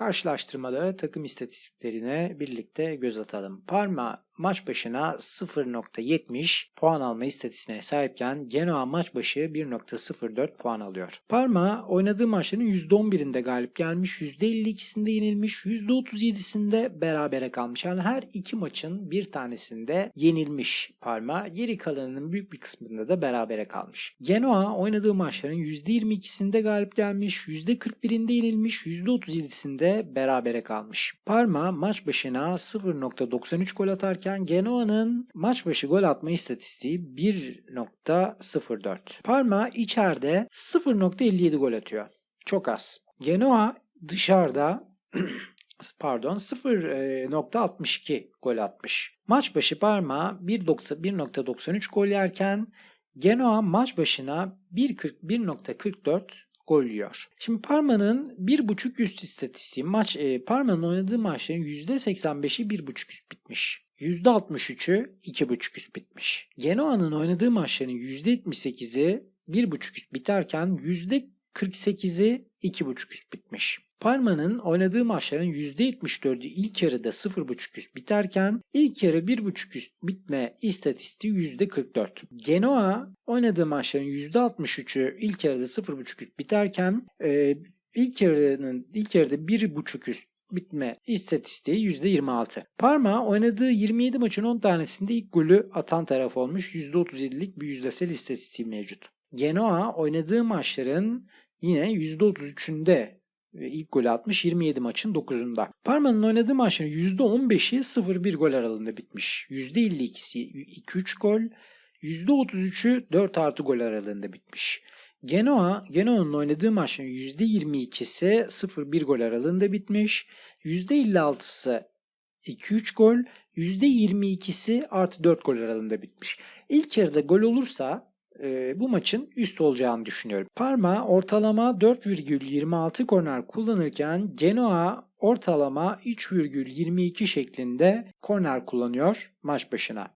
Karşılaştırmalı takım istatistiklerine birlikte göz atalım. Parma maç başına 0.70 puan alma istatistiğine sahipken Genoa maç başı 1.04 puan alıyor. Parma oynadığı maçların %11'inde galip gelmiş, %52'sinde yenilmiş, %37'sinde berabere kalmış. Yani her iki maçın bir tanesinde yenilmiş Parma. Geri kalanının büyük bir kısmında da berabere kalmış. Genoa oynadığı maçların %22'sinde galip gelmiş, %41'inde yenilmiş, %37'sinde berabere kalmış. Parma maç başına 0.93 gol atarken Genoa'nın maç başı gol atma istatistiği 1.04. Parma içeride 0.57 gol atıyor. Çok az. Genoa dışarıda pardon 0.62 gol atmış. Maç başı Parma 1.93 gol yerken Genoa maç başına 1.44 gol yiyor. Şimdi Parma'nın 1.5 üst istatistiği maç e, Parma'nın oynadığı maçların %85'i 1.5 üst bitmiş. %63'ü 2.5 üst bitmiş. Genoa'nın oynadığı maçların %78'i 1.5 üst biterken %48'i 2.5 üst bitmiş. Parma'nın oynadığı maçların %74'ü ilk yarıda 0.5 üst biterken ilk yarı 1.5 üst bitme istatistiği %44. Genoa oynadığı maçların %63'ü ilk yarıda 0.5 üst biterken e, ilk yarının ilk yarıda 1.5 üst bitme istatistiği %26. Parma oynadığı 27 maçın 10 tanesinde ilk golü atan taraf olmuş. %37'lik bir yüzdesel istatistiği mevcut. Genoa oynadığı maçların yine %33'ünde ilk golü atmış 27 maçın 9'unda. Parma'nın oynadığı maçların %15'i 0-1 gol aralığında bitmiş. %52'si 2-3 gol, %33'ü 4 artı gol aralığında bitmiş. Genoa, Genoa'nın oynadığı maçların %22'si 0-1 gol aralığında bitmiş. %56'sı 2-3 gol, %22'si artı 4 gol aralığında bitmiş. İlk yarıda gol olursa e, bu maçın üst olacağını düşünüyorum. Parma ortalama 4,26 korner kullanırken Genoa ortalama 3,22 şeklinde korner kullanıyor maç başına.